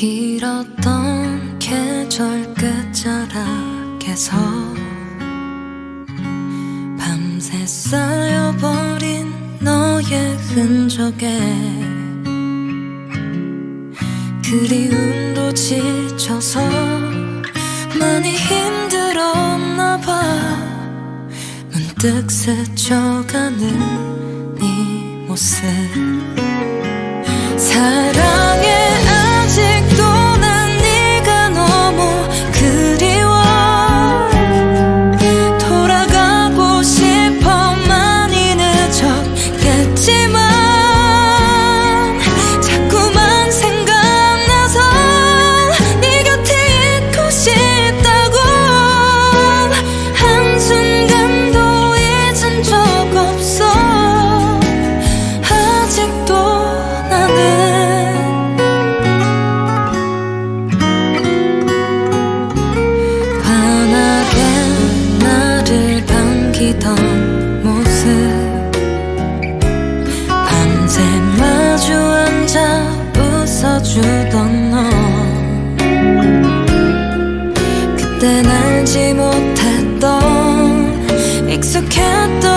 길었던 계절 끝자락에서 밤새 쌓여버린 너의 흔적에 그리움도 지쳐서 많이 힘들었나 봐. 문득 스쳐가는 네 모습 주던 너. 그땐 알지 못했던 익숙했던